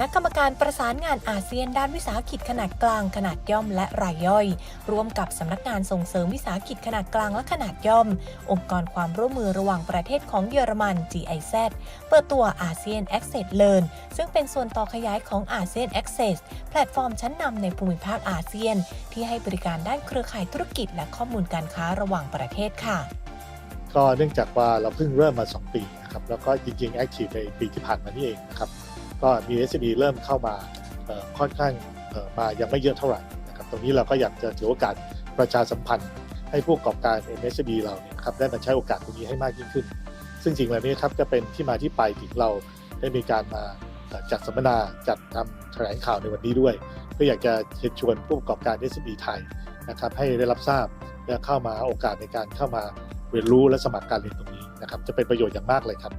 ณะกรรมการประสานงานอาเซียนด้านวิสาหกิจขนาดกลาง ขนาดย่อมและรายย่อย ร่วมกับสำนักงานส่งเสริมวิสาหกิจขนาดกลางและขนาดย่อม องค์กรความร่วมมือระหว่างประเทศของเยอรมัน GIZ เปิดตัวอาเซียน Access Learn ซึ่งเป็นส่วนต่อขยายของอาเซียน Access แพลตฟอร์มชั้นนำในภูมิภาคอาเซียน ที่ให้บริการด้านเครือข่ายธุรกิจ และข้อมูลการค้าระหว่างประเทศค่ะก็เนื่องจากว่าเราเพิ่งเริ่มมา 2 ปีนะครับแล้วก็จริงๆ Active ในปีที่ผ่านมานี่เองนะครับ ก็มี SME เริ่มเข้ามาค่อนข้างมายังไม่เยอะเท่าไหร่นะครับตรงนี้เราก็อยากจะถือโอกาสประชาสัมพันธ์ ให้ผู้ประกอบการ MSME เราเนี่ยครับได้มาใช้โอกาสตรงนี้ให้มากยิ่งขึ้น ซึ่งจริงแล้วนี้ครับก็เป็นที่มาที่ไปถึงเราได้มีการมาจัดสัมมนาจัดทำแถลงข่าวในวันนี้ด้วยเพื่ออยากจะเชิญชวนผู้ประกอบการ SME ไทยนะครับให้ได้รับทราบและเข้ามาโอกาสในการเข้ามาเรียนรู้และสมัครการเรียนตรงนี้นะครับจะเป็นประโยชน์อย่างมากเลยครับ